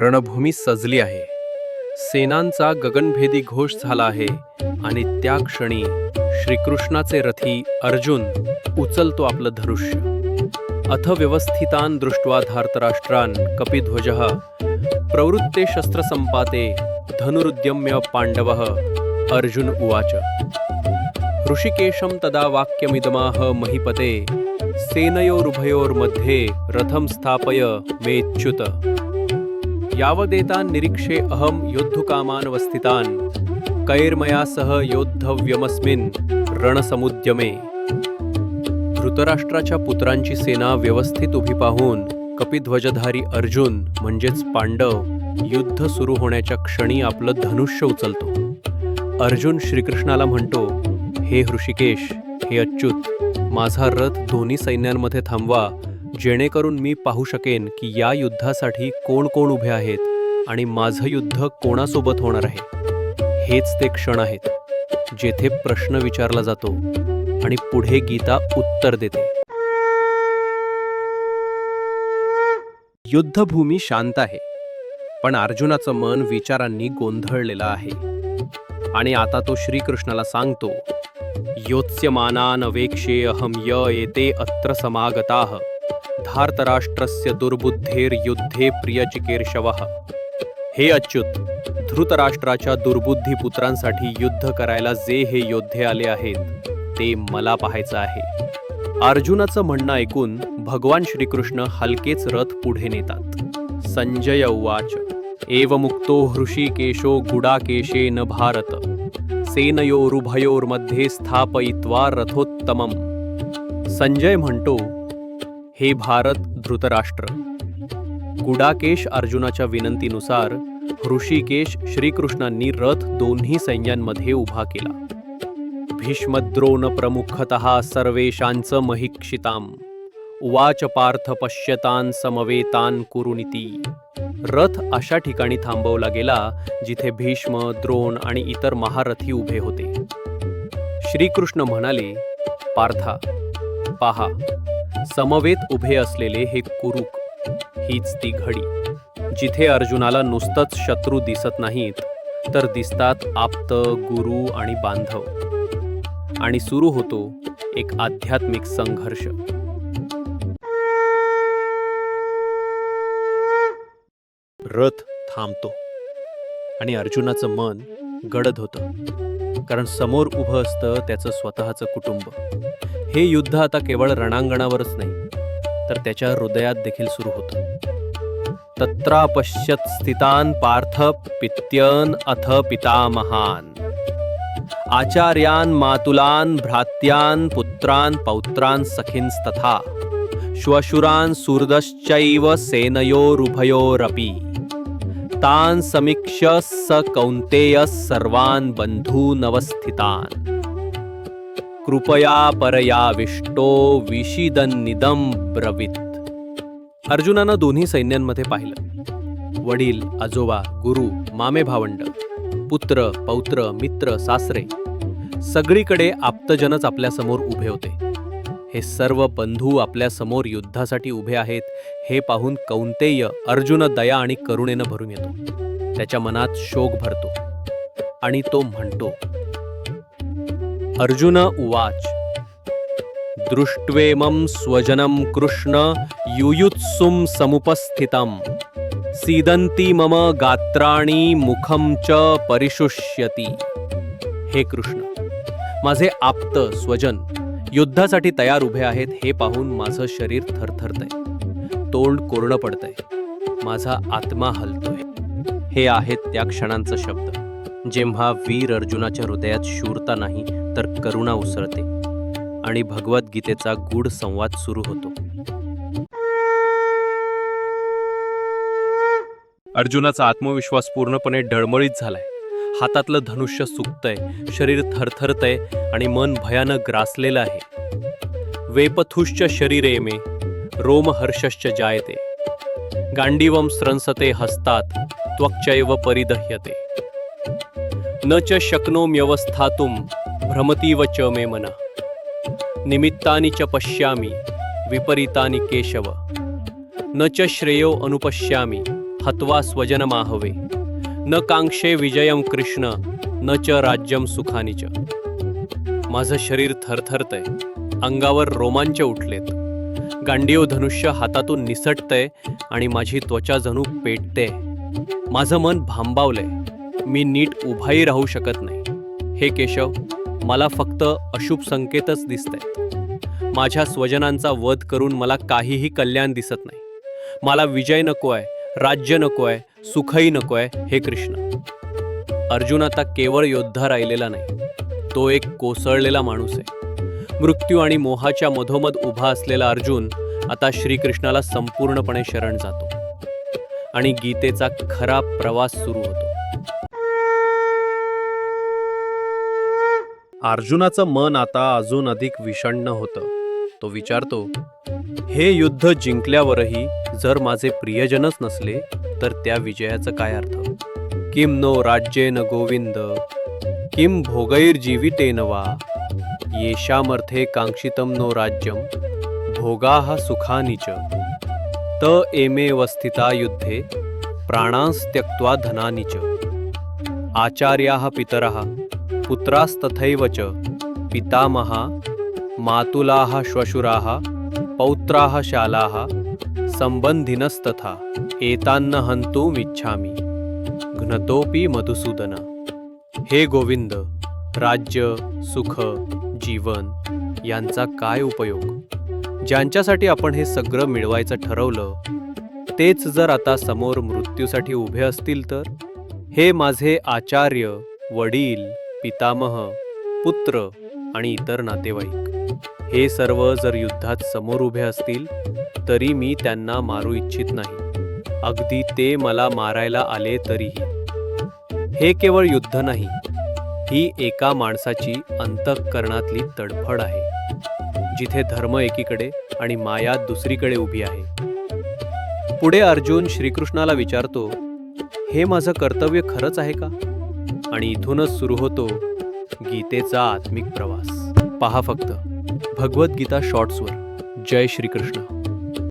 रणभूमी सजली आहे. सेनांचा गगनभेदी घोष झाला आहे आणि त्या क्षणी श्रीकृष्णाचे रथी अर्जुन उचलतो आपलं धनुष्य. अथव्यवस्थितान दृष्ट्वा धार्तराष्ट्रान कपिध्वज प्रवृत्ते शस्त्रसंपाते धनुरुद्यम्य पांडव अर्जुन उवाच. ऋषिकेशं तदा वाक्यमिदमाह महीपते सेनयोरुभयोर्मध्ये रथं स्थापय मेच्युत। यावदेतान् निरीक्षे अहं योद्धुकामान् वस्थितान् कैर्मया सह योद्धव्यमस्मिन् रणसमुद्यमे। धृतराष्ट्राच्या पुत्रांची सेना व्यवस्थित उभी पाहून कपिध्वजधारी अर्जुन म्हणजेच पांडव युद्ध सुरू होण्याच्या क्षणी आपलं धनुष्य उचलतो। अर्जुन श्रीकृष्णाला म्हणतो हे हृषिकेश हे अच्युत माझा रथ दोन्ही सैन्यांमध्ये थांबवा जेणेकरून मी पाहू शकेन की या युद्धासाठी कोण कोण उभे आहेत आणि माझं युद्ध कोणासोबत होणार आहे. हेच ते क्षण आहेत जेथे प्रश्न विचारला जातो आणि पुढे गीता उत्तर देते. युद्धभूमी शांत आहे पण अर्जुनाचं मन विचारांनी गोंधळलेलं आहे. आणि आता तो श्रीकृष्णाला सांगतो योत्स्यमानान वेक्षे अहम य येते अत्र समागताः. धार्तराष्ट्रस्य दुर्बुद्धेर्युद्धे प्रियचिकेर्षवः। हे अच्युत धृतराष्ट्राच्या दुर्बुद्धी पुत्रांसाठी युद्ध करायला जे हे योद्धे आले आहेत ते मला पाहायचं आहे. अर्जुनाचं म्हणणं ऐकून भगवान श्रीकृष्ण हलकेच रथ पुढे नेतात. संजय उवाच एवमुक्तो हृषिकेशो गुडाकेशेन भारत। सेनयोरुभयोर्मध्ये स्थापयित्वा रथोत्तमम। संजय म्हणतो हे भारत धृतराष्ट्र. गुडाकेश अर्जुनाच्या विनंतीनुसार ऋषिकेश श्रीकृष्णांनी रथ दोन्ही सैन्यांमध्ये उभा केला. भीष्मद्रोण प्रमुखतः सर्वेशांच महिक्षिताम. उवाच पार्थ पश्यतान समवेतान कुरुनिती. रथ अशा ठिकाणी थांबवला गेला जिथे भीष्म द्रोण आणि इतर महारथी उभे होते. श्रीकृष्ण म्हणाले पार्था पहा समवेत उभे असलेले हे कुरुक हीच ती घडी. जिथे अर्जुनाला नुसतंच शत्रू दिसत नाहीत तर दिसतात आप्त गुरु आणि बांधव. आणि सुरू होतो एक आध्यात्मिक संघर्ष. रथ थांबतो. आणि अर्जुनाचं मन गडद होतं. कारण समोर उभं असतं त्याचं स्वतःचं कुटुंब. हे युद्ध आता केवळ रणांगणावरच नाही तर त्याच्या हृदयात देखील सुरू होतं. तत्रापश्यत स्थितान पार्थ पित्यन अथ पितामहान। आचार्यान मातुलान भ्रात्यान पुत्रान पौत्रान सखींस्तथा। श्वशुरान सूर्दश्चैव सेनयोरुभयोरपि। तान समीक्ष स सर्वान सर्वान् बन्धूनवस्थितान्। कृपया परयाविष्टो विषिदन्निदं ब्रवित. अर्जुनानं दोन्ही सैन्यांमध्ये पाहिलं. वडील आजोबा गुरु मामे भावंड पुत्र पौत्र मित्र सासरे सगळीकडे आप्तजनच आपल्यासमोर उभे होते. हे सर्व बंधू आपल्यासमोर युद्धासाठी उभे आहेत हे पाहून कौंतेय अर्जुन दया आणि करुणेनं भरून येतो. त्याच्या मनात शोक भरतो आणि तो म्हणतो अर्जुन उवाच। दृष्ट्वेमं स्वजनं कृष्ण युयुत्सुं समुपस्थितं। सीदन्ति मम गात्राणि मुखं च परिशुष्यती। हे कृष्ण माझे आप्त स्वजन युद्धासाठी तयार उभे आहेत हे पाहून माझं शरीर थरथरतंय. तोंड कोरडं पडतंय. माझा आत्मा हलतोय. हे आहेत त्या क्षणांचं शब्द. जेव्हा वीर अर्जुनाच्या हृदयात शूरता नाही तर करुणा उसळते आणि भगवद्गीतेचा गूढ संवाद सुरू होतो. अर्जुनाचा आत्मविश्वास पूर्णपणे डळमळीत झालाय. हातातलं धनुष्य सुकतंय शरीर थरथरतंय आणि मन भयानक ग्रासलेलं आहे. वेपथुश्च शरीरे मे रोमहर्षश्च जायते. गांडीवम स्रंसते हस्तात त्वक्चैव परिदह्यते. न च शक्नोम्यवस्थातुं भ्रमतीव च मे मना। निमित्तानि च पश्यामि विपरीतानि केशव। न च श्रेयो अनुपश्यामि हत्वा स्वजनमाहवे। न कांक्षे विजयम कृष्ण न च राज्यम सुखानी च। माझं शरीर थरथरतंय अंगावर रोमांच उठलेत। गांडीव धनुष्य हातातून निसटतंय आणि माझी त्वचा जणू पेटते माझं मन भांबावलंय। मी नीट उभाही राहू शकत नाही. हे केशव मला फक्त अशुभ संकेतच दिसतंय. माझ्या स्वजनांचा वध करून मला काहीही कल्याण दिसत नाही. मला विजय नको आहे राज्य नको आहे सुखही नको आहे हे कृष्ण. अर्जुन आता केवळ योद्धा राहिलेला नाही. तो एक कोसळलेला माणूस आहे. मृत्यू आणि मोहाच्या मधोमध उभा असलेला अर्जुन आता श्रीकृष्णाला संपूर्णपणे शरण जातो. आणि गीतेचा खरा प्रवास सुरू होतो. अर्जुनाचं मन आता अजून अधिक विषण्ण होतं. तो विचारतो हे युद्ध जिंकल्यावरही जर माझे प्रियजनच नसले तर त्या विजयाचं काय अर्थ? किम नो राज्येन गोविंद किम भोगैर्जीवितेन वा? येषामर्थे कांक्षितम नो राज्यम भोगाः सुखानि च। त एमे वस्थिता युद्धे प्राणांस्त्यक्त्वा धनानि च। आचार्याः पितरः पुत्रास्तथैव च पितामहा मातुलाः श्वशुराः पौत्राः शालाः संबंधिनस्तथा एतान्न हन्तुमिच्छामि घ्नतोपि मधुसूदन। हे गोविंद राज्य सुख जीवन यांचा काय उपयोग? ज्यांच्यासाठी आपण हे सगळं मिळवायचं ठरवलं तेच जर आता समोर मृत्यूसाठी उभे असतील तर? हे माझे आचार्य वडील पितामह पुत्र आणि इतर नातेवाईक. हे सर्व जर युद्धात समोर उभे असतील तरी मी त्यांना मारू इच्छित नाही. अगदी ते मला मारायला आले तरीही. हे केवळ युद्ध नाही ही एका माणसाची अंतःकरणातली तडफड आहे जिथे धर्म एकीकडे आणि माया दुसरीकडे उभी आहे. पुढे अर्जुन श्रीकृष्णाला विचारतो हे माझं कर्तव्य खरंच आहे का? आणि इथूनच सुरू होतो गीतेचा आत्मिक प्रवास. पहा फक्त. भगवद्गीता शॉर्ट्सवर. जय श्रीकृष्ण.